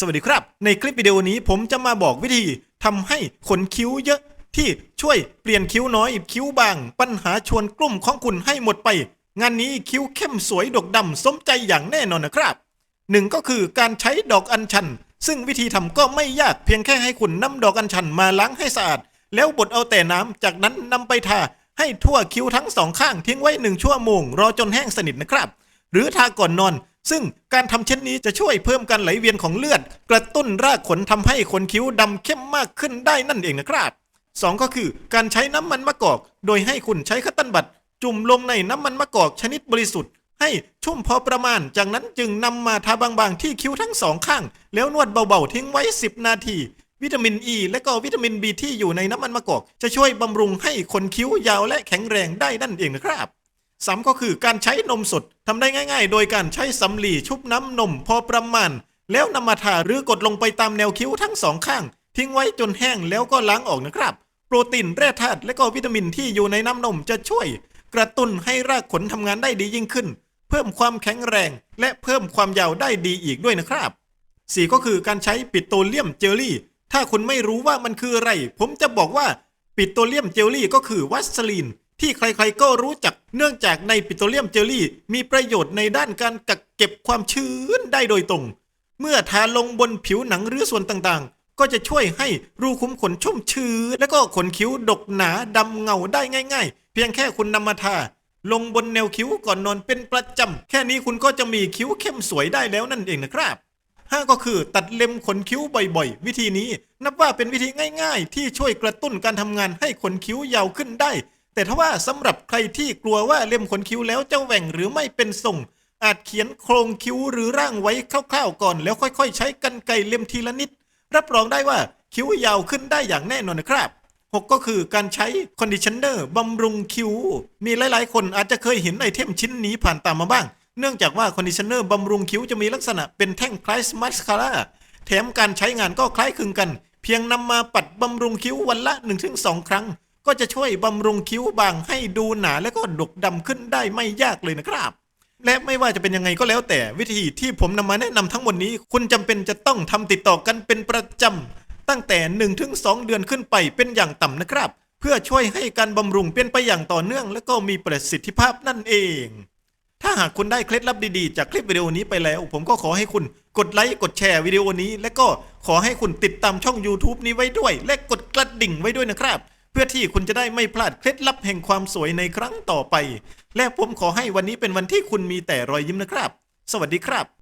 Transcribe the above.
สวัสดีครับ ในคลิปวิดีโอนี้ผมจะมาบอกวิธีทำให้ขนคิ้วเยอะที่ช่วยเปลี่ยนคิ้วน้อยคิ้วบาง ปัญหาชวนกลุ่มของคุณให้หมดไป งานนี้คิ้วเข้มสวยดกดำสมใจอย่างแน่นอนนะครับหนึ่งก็คือการใช้ดอกอัญชัน ซึ่งวิธีทำก็ไม่ยากเพียงแค่ให้คุณนำดอกอัญชันมาล้างให้สะอาด แล้วบดเอาแต่น้ำจากนั้นนำไปทาให้ทั่วคิ้วทั้งสองข้างทิ้งไว้หนึ่งชั่วโมงรอจนแห้งสนิทนะครับ หรือทาก่อนนอน ซึ่งการทำเช่นนี้จะช่วยเพิ่มการไหลเวียนของเลือด กระตุ้นรากขนทำให้ขนคิ้วดำเข้มมากขึ้นได้นั่นเองนะครับสองก็คือการใช้น้ำมันมะกอก โดยให้คุณใช้คัตตันบัตจุ่มลงในน้ำมันมะกอกชนิดบริสุทธิ์ ให้ชุ่มพอประมาณ จากนั้นจึงนำมาทาบางๆ ที่คิ้วทั้งสองข้าง แล้วนวดเบาๆทิ้งไว้ 10 นาที วิตามินอ e ีและก็วิตามินบีที่อยู่ในน้ำมันมะกอก จะช่วยบำรุงให้ขนคิ้วยาวและแข็งแรงได้นั่นเองนะครับ สามก็คือการใช้นมสดทำได้ง่าย ๆ โดยการใช้สำลีชุบน้ำนมพอประมาณ แล้วนำมาทาหรือกดลงไปตามแนวคิ้วทั้งสองข้าง ทิ้งไว้จนแห้งแล้วก็ล้างออกนะครับ โปรตีนแร่ธาตุและก็วิตามินที่อยู่ในน้ำนมจะช่วย กระตุ้นให้รากขนทำงานได้ดียิ่งขึ้น เพิ่มความแข็งแรง และเพิ่มความยาวได้ดีอีกด้วยนะครับสี่ก็คือการใช้ปิโตรเลียมเจลลี่ ถ้าคุณไม่รู้ว่ามันคืออะไร ผมจะบอกว่าปิโตรเลียมเจลลี่ก็คือวัสลีน ที่ใครๆก็รู้จักเนื่องจากในปิโตรเลียมเจลลี่ มีประโยชน์ในด้านการกักเก็บความชื้นได้โดยตรง เมื่อทาลงบนผิวหนังหรือส่วนต่างๆ ก็จะช่วยให้รูขุมขนชุ่มชื้นและก็ขนคิ้วดกหนาดำเงาได้ง่าย ๆ เพียงแค่คุณนำมาทาลงบนแนวคิ้วก่อนนอนเป็นประจำ แค่นี้คุณก็จะมีคิ้วเข้มสวยได้แล้วนั่นเองนะครับห้าก็คือตัดเล็มขนคิ้วบ่อยๆ วิธีนี้นับว่าเป็นวิธีง่าย ๆ ที่ช่วยกระตุ้นการทำงานให้ขนคิ้วยาวขึ้นได้ แต่ถ้าว่าสำหรับใครที่กลัวว่าเล็มขนคิ้วแล้วจะแหว่งหรือไม่เป็นทรง อาจเขียนโครงคิ้วหรือร่างไว้คร่าวๆก่อน แล้วค่อยๆ ใช้กันไกรเล็มทีละนิด รับรองได้ว่าคิ้วยาวขึ้นได้อย่างแน่นอนนะครับหกก็คือการใช้คอนดิชเนอร์บำรุงคิ้ว มีหลายๆ คนอาจจะเคยเห็นไอเทมชิ้นนี้ผ่านตามมาบ้าง เนื่องจากว่าคอนดิชเนอร์บำรุงคิ้วจะมีลักษณะเป็นแท่งคล้ายมัสคาร่าแถมการใช้งานก็คล้ายคลึงกัน เพียงนำมาปัดบำรุงคิ้ววันละ 1-2 ครั้ง ก็จะช่วยบำรุงคิ้วบางให้ดูหนาและก็ดกดำขึ้นได้ไม่ยากเลยนะครับ และไม่ว่าจะเป็นยังไงก็แล้วแต่วิธีที่ผมนำมาแนะนำทั้งหมดนี้ คุณจำเป็นจะต้องทำติดต่อกันเป็นประจำตั้งแต่ 1-2 เดือนขึ้นไปเป็นอย่างต่ำนะครับ เพื่อช่วยให้การบำรุงเป็นไปอย่างต่อเนื่อง และก็มีประสิทธิภาพนั่นเอง ถ้าหากคุณได้เคล็ดลับดีๆ จากคลิปวิดีโอนี้ไปแล้ว ผมก็ขอให้คุณกดไลค์กดแชร์วิดีโอนี้ และก็ขอให้คุณติดตามช่อง YouTube นี้ไว้ด้วย และกดกระดิ่งไว้ด้วยนะครับ พื่อที่คุณจะได้ไม่พลาดเคล็ดลับแห่งความสวยในครั้งต่อไป และผมขอให้วันนี้เป็นวันที่คุณมีแต่รอยยิ้มนะครับ สวัสดีครับ